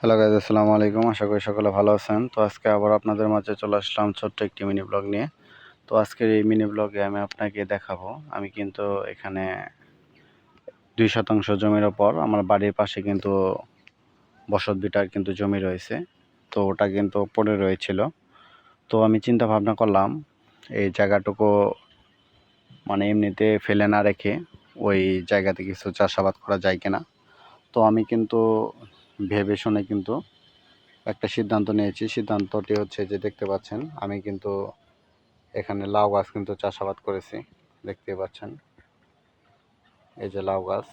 Hello guys আসসালামু আলাইকুম। আশা করি সকলে ভালো আছেন। তো আজকে আবার আপনাদের মাঝে চলে আসলাম ছোট্ট একটি মিনি ব্লগ নিয়ে। তো আজকের এই মিনি ব্লগে আমি আপনাকে দেখাবো। আমি কিন্তু এখানে দুই শতাংশ জমির ওপর আমার বাড়ির পাশে কিন্তু বসত বিটার কিন্তু জমি রয়েছে। তো ওটা কিন্তু পড়ে রয়েছিল। তো আমি চিন্তা ভাবনা করলাম, এই জায়গাটুকু মানে এমনিতে ফেলে না রেখে ওই জায়গাতে কিছু চাষাবাদ করা যায় কিনা। তো আমি কিন্তু ভেবে শুনে কিন্তু একটা সিদ্ধান্ত নিয়েছি। সিদ্ধান্তটি হচ্ছে যে, দেখতে পাচ্ছেন, আমি কিন্তু এখানে লাউ গাছ কিন্তু চাষাবাদ করেছি। দেখতে পাচ্ছেন, এই যে লাউ গাছ।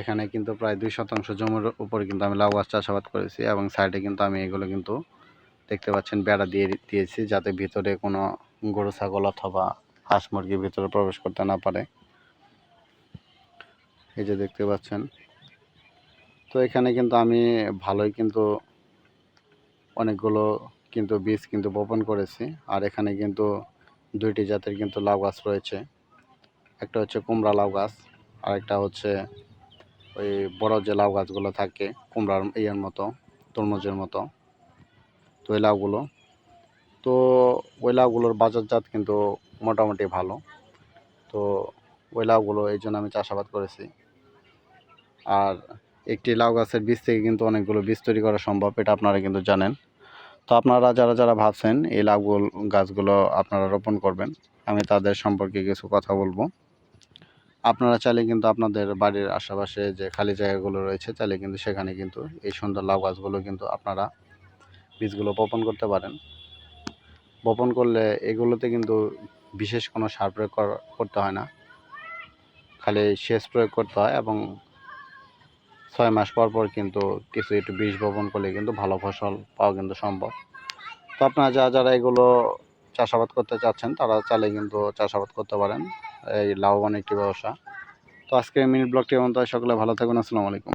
এখানে কিন্তু প্রায় দুই শতাংশ জমির উপরে কিন্তু আমি লাউ গাছ চাষাবাদ করেছি এবং সাইডে কিন্তু আমি এগুলো কিন্তু দেখতে পাচ্ছেন, বেড়া দিয়ে দিয়েছি যাতে ভিতরে কোনো গরু, ছাগল অথবা হাঁস মুরগি ভিতরে প্রবেশ করতে না পারে। এই যে দেখতে পাচ্ছেন তো এখানে কিন্তু আমি ভালোই কিন্তু অনেকগুলো কিন্তু বীজ কিন্তু বপন করেছি। আর এখানে কিন্তু দুইটি জাতের কিন্তু লাউ গাছ রয়েছে। একটা হচ্ছে কুমড়া লাউ গাছ, আর একটা হচ্ছে ওই বড় যে লাউ গাছগুলো থাকে, কুমড়ার ইয়ের মতো, তরমুজের মতো। তো ওই লাউগুলো, তো ওই লাউগুলোর বাজারজাত কিন্তু মোটামুটি ভালো। তো ওই লাউগুলো এই জন্য আমি চাষাবাদ করেছি। আর একটি লাউ গাছের বীজ থেকে কিন্তু অনেকগুলো বীজ তৈরি করা সম্ভব, এটা আপনারা কিন্তু জানেন। তো আপনারা যারা যারা ভাবছেন এই লাউ গাছগুলো আপনারা রোপণ করবেন, আমি তাদের সম্পর্কে কিছু কথা বলব। আপনারা চাইলে কিন্তু আপনাদের বাড়ির আশেপাশে যে খালি জায়গাগুলো রয়েছে চাইলে কিন্তু সেখানে কিন্তু এই সুন্দর লাউ গাছগুলো কিন্তু আপনারা বীজগুলো বপন করতে পারেন। বপন করলে এগুলোতে কিন্তু বিশেষ কোনো সার প্রয়োগ করতে হয় না। খালি সেচ প্রয়োগ করতে হয় এবং ছয় মাস পর পর কিন্তু কিছু একটু বীজ বপন করলে কিন্তু ভালো ফসল পাওয়া কিন্তু সম্ভব। তো আপনারা যা, যারা এগুলো চাষাবাদ করতে চাচ্ছেন, তারা চাইলে কিন্তু চাষাবাদ করতে পারেন। এই লাভবান একটি ব্যবসা। তো আজকে মিনি ব্লগটি এবং সকলে ভালো থাকবেন। আসসালামু আলাইকুম।